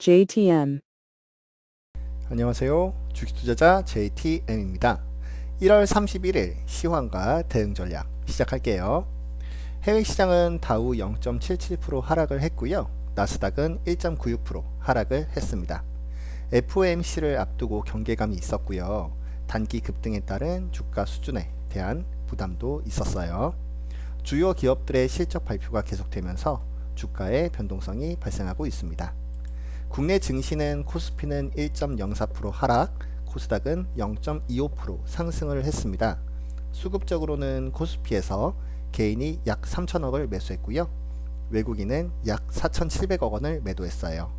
JTM 안녕하세요. 주식투자자 JTM입니다. 1월 31일 시황과 대응 전략 시작할게요. 해외 시장은 다우 0.77% 하락을 했고요. 나스닥은 1.96% 하락을 했습니다. FOMC를 앞두고 경계감이 있었고요. 단기 급등에 따른 주가 수준에 대한 부담도 있었어요. 주요 기업들의 실적 발표가 계속되면서 주가의 변동성이 발생하고 있습니다. 국내 증시는 코스피는 1.04% 하락, 코스닥은 0.25% 상승을 했습니다. 수급적으로는 코스피에서 개인이 약 3천억을 매수했고요. 외국인은 약 4,700억 원을 매도했어요.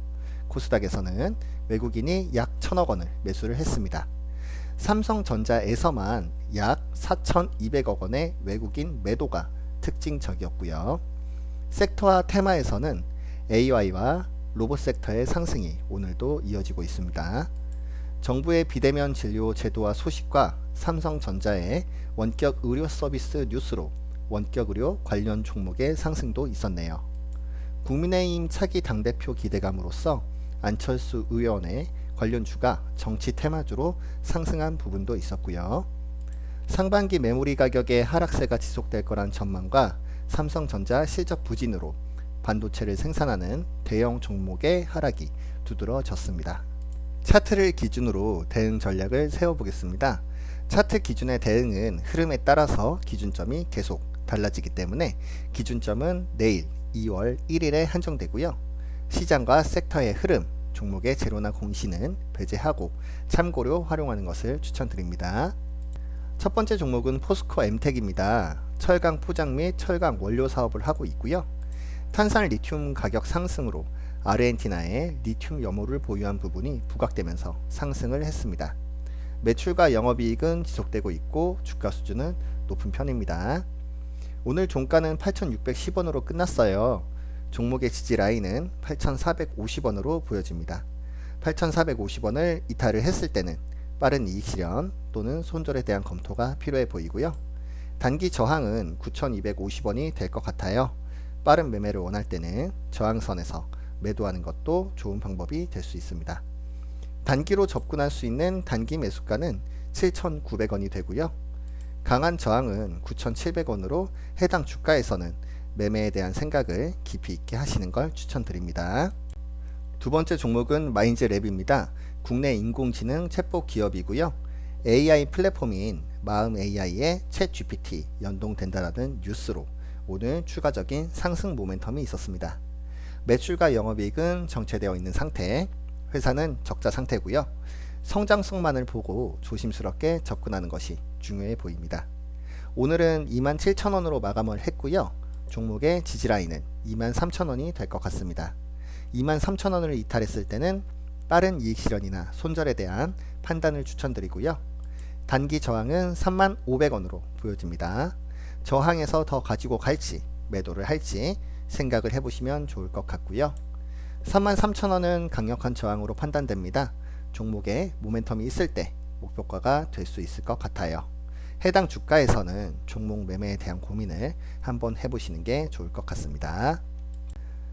코스닥에서는 외국인이 약 1천억 원을 매수를 했습니다. 삼성전자에서만 약 4,200억 원의 외국인 매도가 특징적이었고요. 섹터와 테마에서는 AI와 로봇 섹터의 상승이 오늘도 이어지고 있습니다. 정부의 비대면 진료 제도화 소식과 삼성전자의 원격 의료 서비스 뉴스로 원격 의료 관련 종목의 상승도 있었네요. 국민의힘 차기 당대표 기대감으로써 안철수 의원의 관련주가 정치 테마주로 상승한 부분도 있었고요. 상반기 메모리 가격의 하락세가 지속될 거란 전망과 삼성전자 실적 부진으로 반도체를 생산하는 대형 종목의 하락이 두드러졌습니다. 차트를 기준으로 대응 전략을 세워보겠습니다. 차트 기준의 대응은 흐름에 따라서 기준점이 계속 달라지기 때문에 기준점은 내일 2월 1일에 한정되고요. 시장과 섹터의 흐름, 종목의 제로나 공시는 배제하고 참고로 활용하는 것을 추천드립니다. 첫 번째 종목은 포스코 엠텍입니다. 철강 포장 및 철강 원료 사업을 하고 있고요. 탄산 리튬 가격 상승으로 아르헨티나의 리튬 염호를 보유한 부분이 부각되면서 상승을 했습니다. 매출과 영업이익은 지속되고 있고 주가 수준은 높은 편입니다. 오늘 종가는 8,610원으로 끝났어요. 종목의 지지 라인은 8,450원으로 보여집니다. 8,450원을 이탈을 했을 때는 빠른 이익 실현 또는 손절에 대한 검토가 필요해 보이고요. 단기 저항은 9,250원이 될 것 같아요. 빠른 매매를 원할 때는 저항선에서 매도하는 것도 좋은 방법이 될 수 있습니다. 단기로 접근할 수 있는 단기 매수가는 7,900원이 되고요. 강한 저항은 9,700원으로 해당 주가에서는 매매에 대한 생각을 깊이 있게 하시는 걸 추천드립니다. 두 번째 종목은 마인즈 랩입니다. 국내 인공지능 챗봇 기업이고요. AI 플랫폼인 마음 AI의 챗 GPT 연동된다라는 뉴스로 오늘 추가적인 상승 모멘텀이 있었습니다. 매출과 영업이익은 정체되어 있는 상태, 회사는 적자 상태고요. 성장성만을 보고 조심스럽게 접근하는 것이 중요해 보입니다. 오늘은 27,000원으로 마감을 했고요. 종목의 지지라인은 23,000원이 될 것 같습니다. 23,000원을 이탈했을 때는 빠른 이익 실현이나 손절에 대한 판단을 추천드리고요. 단기 저항은 35,500원으로 보여집니다. 저항에서 더 가지고 갈지 매도를 할지 생각을 해보시면 좋을 것 같고요. 33,000원은 강력한 저항으로 판단됩니다. 종목에 모멘텀이 있을 때 목표가가 될 수 있을 것 같아요. 해당 주가에서는 종목 매매에 대한 고민을 한번 해보시는 게 좋을 것 같습니다.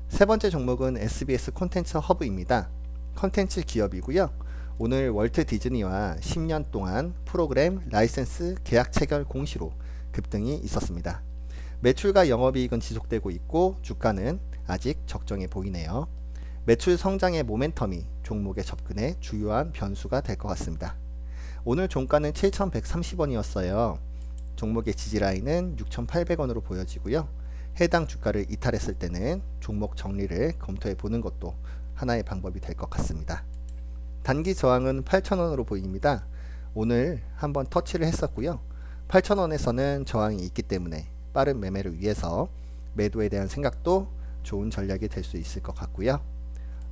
세 번째 종목은 SBS 콘텐츠 허브입니다. 콘텐츠 기업이고요. 오늘 월트 디즈니와 10년 동안 프로그램 라이센스 계약 체결 공시로 급등이 있었습니다. 매출과 영업이익은 지속되고 있고 주가는 아직 적정해 보이네요. 매출 성장의 모멘텀이 종목의 접근에 주요한 변수가 될 것 같습니다. 오늘 종가는 7,130원이었어요. 종목의 지지라인은 6,800원으로 보여지고요. 해당 주가를 이탈했을 때는 종목 정리를 검토해 보는 것도 하나의 방법이 될 것 같습니다. 단기 저항은 8,000원으로 보입니다. 오늘 한번 터치를 했었고요. 8,000원에서는 저항이 있기 때문에 빠른 매매를 위해서 매도에 대한 생각도 좋은 전략이 될 수 있을 것 같고요.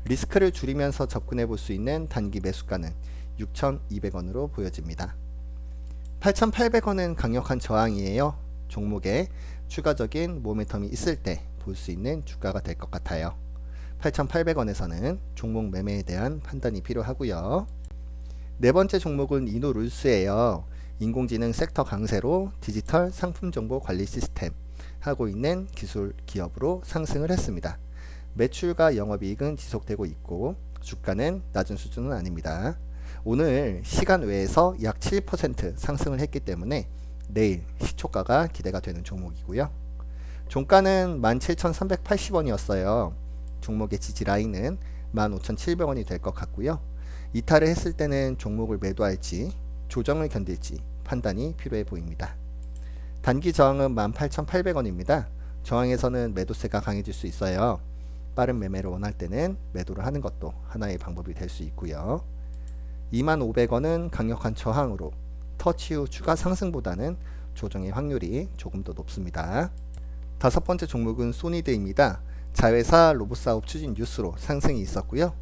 리스크를 줄이면서 접근해 볼 수 있는 단기 매수가는 6,200원으로 보여집니다. 8,800원은 강력한 저항이에요. 종목에 추가적인 모멘텀이 있을 때 볼 수 있는 주가가 될 것 같아요. 8,800원에서는 종목 매매에 대한 판단이 필요하고요. 네 번째 종목은 이노 룰스예요. 인공지능 섹터 강세로 디지털 상품 정보 관리 시스템 하고 있는 기술 기업으로 상승을 했습니다. 매출과 영업이익은 지속되고 있고 주가는 낮은 수준은 아닙니다. 오늘 시간 외에서 약 7% 상승을 했기 때문에 내일 시초가가 기대가 되는 종목이고요. 종가는 17,380원이었어요. 종목의 지지 라인은 15,700원이 될 것 같고요. 이탈을 했을 때는 종목을 매도할지 조정을 견딜지 판단이 필요해 보입니다. 단기 저항은 18,800원입니다. 저항에서는 매도세가 강해질 수 있어요. 빠른 매매를 원할 때는 매도를 하는 것도 하나의 방법이 될 수 있고요. 25,500원은 강력한 저항으로 터치 후 추가 상승보다는 조정의 확률이 조금 더 높습니다. 다섯 번째 종목은 소니드입니다. 자회사 로봇 사업 추진 뉴스로 상승이 있었고요.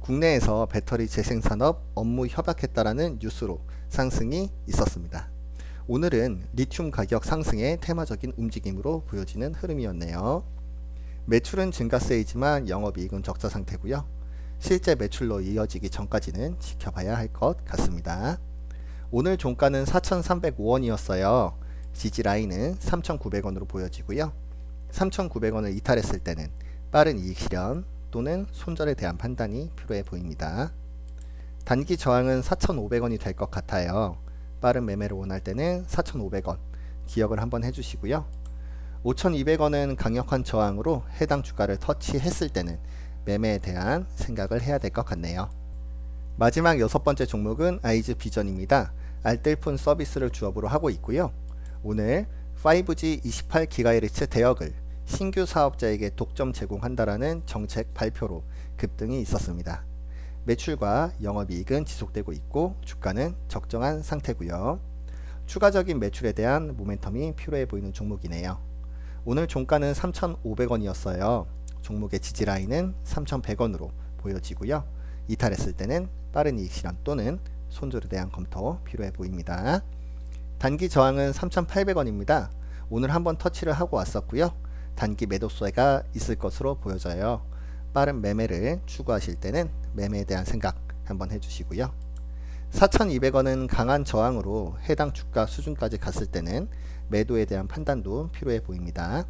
국내에서 배터리 재생 산업 업무 협약했다라는 뉴스로 상승이 있었습니다. 오늘은 리튬 가격 상승의 테마적인 움직임으로 보여지는 흐름이었네요. 매출은 증가세이지만 영업이익은 적자 상태고요. 실제 매출로 이어지기 전까지는 지켜봐야 할 것 같습니다. 오늘 종가는 4,305원이었어요. 지지 라인은 3,900원으로 보여지고요. 3,900원을 이탈했을 때는 빠른 이익 실현 또는 손절에 대한 판단이 필요해 보입니다. 단기 저항은 4,500원이 될 것 같아요. 빠른 매매를 원할 때는 4,500원 기억을 한번 해주시고요. 5,200원은 강력한 저항으로 해당 주가를 터치했을 때는 매매에 대한 생각을 해야 될 것 같네요. 마지막 여섯 번째 종목은 아이즈 비전입니다. 알뜰폰 서비스를 주업으로 하고 있고요. 오늘 5G 28GHz 대역을 신규 사업자에게 독점 제공한다라는 정책 발표로 급등이 있었습니다. 매출과 영업이익은 지속되고 있고 주가는 적정한 상태고요. 추가적인 매출에 대한 모멘텀이 필요해 보이는 종목이네요. 오늘 종가는 3,500원이었어요. 종목의 지지 라인은 3,100원으로 보여지고요. 이탈했을 때는 빠른 이익 실현 또는 손절에 대한 검토 필요해 보입니다. 단기 저항은 3,800원입니다. 오늘 한번 터치를 하고 왔었고요. 단기 매도세가 있을 것으로 보여져요. 빠른 매매를 추구하실 때는 매매에 대한 생각 한번 해주시고요. 4,200원은 강한 저항으로 해당 주가 수준까지 갔을 때는 매도에 대한 판단도 필요해 보입니다.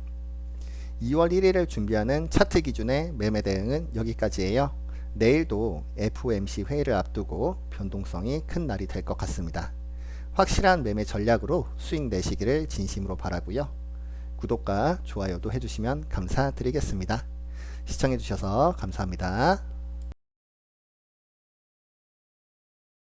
2월 1일을 준비하는 차트 기준의 매매 대응은 여기까지예요. 내일도 FOMC 회의를 앞두고 변동성이 큰 날이 될 것 같습니다. 확실한 매매 전략으로 수익 내시기를 진심으로 바라고요. 구독과 좋아요도 해주시면 감사드리겠습니다. 시청해주셔서 감사합니다.